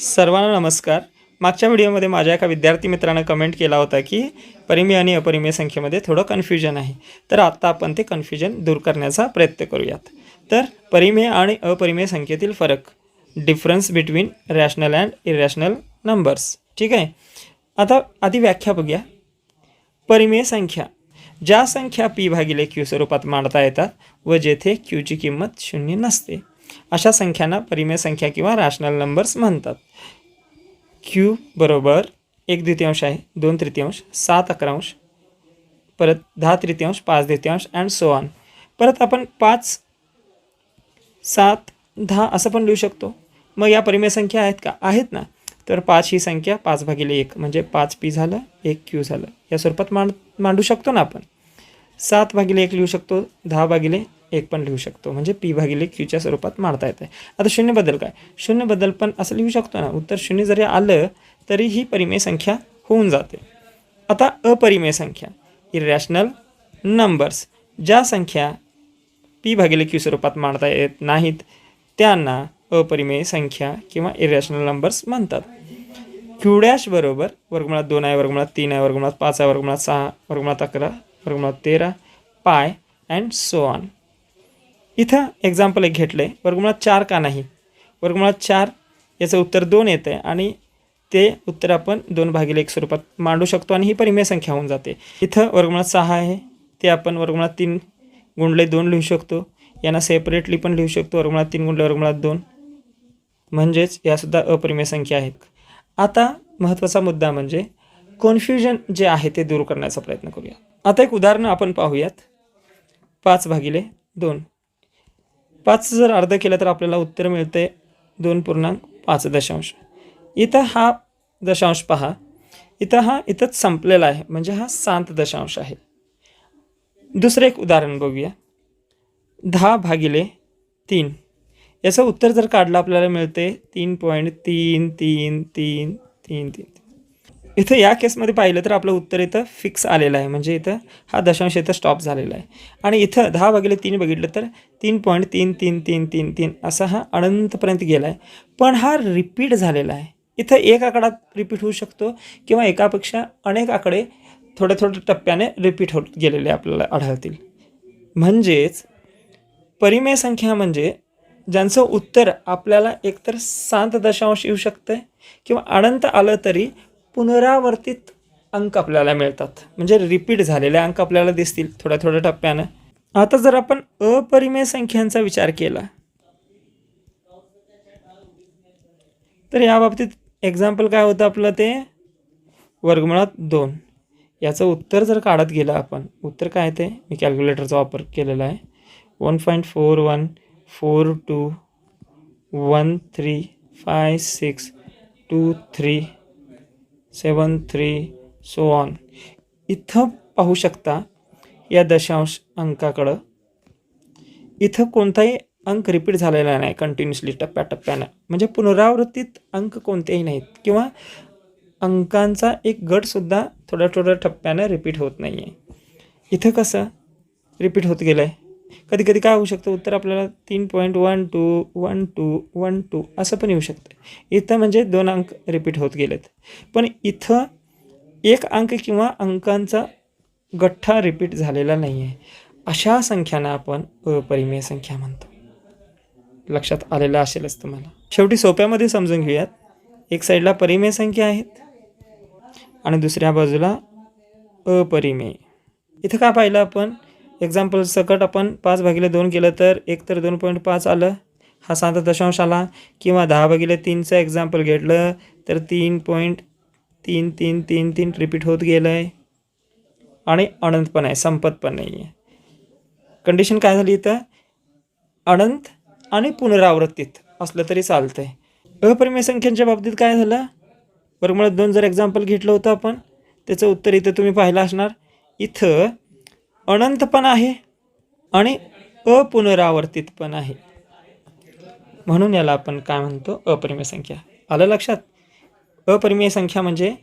सर्वांना नमस्कार. मागच्या व्हिडिओमध्ये माझ्या एका विद्यार्थी मित्रानं कमेंट केला होता की परिमेय आणि अपरिमेय संख्येमध्ये थोडं कन्फ्युजन आहे. तर आत्ता आपण ते कन्फ्युजन दूर करण्याचा प्रयत्न करूयात. तर परिमेय आणि अपरिमेय संख्येतील फरक. Difference between rational and irrational numbers ठीक आहे? आता आधी व्याख्या बघूया. परिमेय संख्या. ज्या संख्या पी भागिले क्यू स्वरूपात मांडता येतात व जेथे क्यूची किंमत शून्य नसते. अशा संख्यांना परिमेय संख्या किंवा रॅशनल नंबर्स म्हणतात. क्यू बरोबर एक द्वितीयांश आहे दोन तृतीयांश सात अकरांश परत दहा तृतीयांश पाच द्वितीयांश अँड सो ऑन परत आपण पाच सात दहा असं पण लिहू शकतो. मग या परिमेय संख्या आहेत का? आहेत ना. तर पाच ही संख्या पाच भागिले एक म्हणजे पाच पी झालं एक क्यू झालं. या स्वरूपात मांड मांडू शकतो ना आपण. सात भागिले एक लिहू शकतो दहा भागिले एक पण लिहू शकतो. म्हणजे पी भागिले क्यूच्या स्वरूपात मांडता येतं. आता शून्यबद्दल काय? शून्यबद्दल पण असं लिहू शकतो ना. उत्तर शून्य जरी आलं तरी ही परिमेय संख्या होऊन जाते. आता अपरिमेय संख्या इरॅशनल नंबर्स ज्या संख्या पी भागिले क्यू स्वरूपात मांडता येत नाहीत त्यांना अपरिमेय संख्या किंवा इरॅशनल नंबर्स म्हणतात. क्यू डॅश बरोबर वर्गमुळात दोन आहे वर्गमुळात तीन आहे वर्गमुळात पाच आहे वर्गमुळात सहा वर्गमुळात अकरा वर्गमुळात तेरा पाय अँड सो ऑन. इथं एक्झाम्पल एक घेतलं आहे वर्गमुळात चार का नाही? वर्गमुळात चार याचं उत्तर दोन येतं आहे आणि ते उत्तर आपण दोन भागिले एक स्वरूपात मांडू शकतो आणि ही परिमेय संख्या होऊन जाते. इथं वर्गमुळात सहा आहे ते आपण वर्गमुळात तीन गुंडले दोन लिहू शकतो. यांना सेपरेटली पण लिहू शकतो. वर्गमुळात तीन गुंडले वर्गमुळात दोन. म्हणजेच यासुद्धा अपरिमेय संख्या आहेत. आता महत्त्वाचा मुद्दा म्हणजे कन्फ्युजन जे आहे ते दूर करण्याचा प्रयत्न करूया. आता एक उदाहरण आपण पाहूयात. पाच भागिले दोन. पाच जर अर्ध केलं तर आपल्याला उत्तर मिळते दोन पूर्णांक पाच दशांश. इथं हा दशांश पहा. इथं हा इथंच संपलेला आहे. म्हणजे हा सात दशांश आहे. दुसरं एक उदाहरण बघूया. दहा भागिले तीन. याचं उत्तर जर काढलं आपल्याला मिळते तीन पॉईंट तीन तीन तीन तीन तीन. इथं या केसमध्ये पाहिलं तर आपलं उत्तर इथं फिक्स आलेलं आहे. म्हणजे इथं हा दशांश इथं स्टॉप झालेला आहे. आणि इथं दहा भागिले तीन बघितलं तर तीन पॉईंट तीन तीन तीन तीन तीन असा हा अनंतपर्यंत गेला आहे पण हा रिपीट झालेला आहे. इथं एक आकडा रिपीट होऊ शकतो किंवा एकापेक्षा अनेक आकडे थोड्या थोड्या टप्प्याने रिपीट होत गेलेले आपल्याला आढळतील. म्हणजेच परिमेय संख्या म्हणजे ज्यांचं उत्तर आपल्याला एकतर सात दशांश येऊ शकतं किंवा अनंत आलं तरी पुनरावर्तित अंक आपल्याला मिळतात. म्हणजे रिपीट झालेले अंक आपल्याला दिसतील थोड्या थोड्या टप्प्यानं. आता जर आपण अपरिमेय संख्यांचा विचार केला तर या बाबतीत एक्झाम्पल काय होतं आपलं ते? वर्गमुळात दोन. याचं उत्तर जर काढत गेलं आपण उत्तर काय ते? मी कॅल्क्युलेटरचा वापर केलेला आहे. One point four one four two one three five six two three seven three so on इथं पाहू शकता या दशांश अंकाकडं. इथं कोणताही अंक रिपीट झालेला नाही कंटिन्युअसली टप्प्याटप्प्यानं. म्हणजे पुनरावृत्तीत अंक कोणतेही नाहीत. किंवा अंकांचा एक गटसुद्धा थोड्या थोड्या टप्प्यानं रिपीट होत नाही आहे इथं कसं रिपीट होत गेलं आहे कधी कधी काय होऊ शकतं? उत्तर आपल्याला तीन point one two one two one two असं पण येऊ शकतं. इथं म्हणजे दोन अंक रिपीट होत गेलेत. पण इथं एक अंक किंवा अंकांचा गठ्ठा रिपीट झालेला नाही आहे अशा संख्यांना आपण अपरिमेय संख्या म्हणतो. लक्षात आलेलं असेलच तुम्हाला. शेवटी सोप्यामध्ये समजून घेऊयात. एक साईडला परिमेय संख्या आहेत आणि दुसऱ्या बाजूला अपरिमेय. इथं का पाहिलं आपण? एक्झाम्पल सकट आपण पाच भागिले दोन केलं तर एक तर दोन पॉईंट पाच आलं. हा सात दशांश आला. किंवा दहा भागिले तीनचं एक्झाम्पल घेतलं तर तीन पॉईंट तीन तीन तीन तीन रिपीट होत गेलं आहे आणि अनंत पण आहे संपत पण नाही आहे कंडिशन काय झाली इथं? अनंत आणि पुनरावृत्तीत असलं तरी चालतं आहे अपरिमेय संख्यांच्या बाबतीत काय झालं? वर्गमुळात दोन जर एक्झाम्पल घेतलं होतं आपण त्याचं उत्तर इथं तुम्ही पाहिलं असणार. इथं अनंत पण आहे आणि अपुनरावर्तित पण आहे. म्हणून याला आपण काय म्हणतो? अपरिमेय संख्या. आलं लक्षात? अपरिमेय संख्या म्हणजे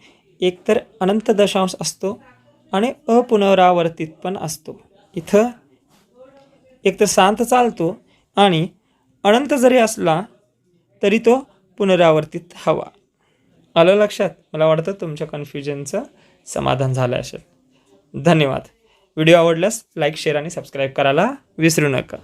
एकतर अनंत दशांश असतो आणि अपुनरावर्तित पण असतो. इथं एकतर शांत चालतो आणि अनंत जरी असला तरी तो पुनरावर्तित हवा. आलं लक्षात? मला वाटतं तुमच्या कन्फ्युजनचं समाधान झालं असेल. धन्यवाद. व्हिडिओ आवडल्यास लाईक शेअर आणि सबस्क्राईब करायला विसरू नका.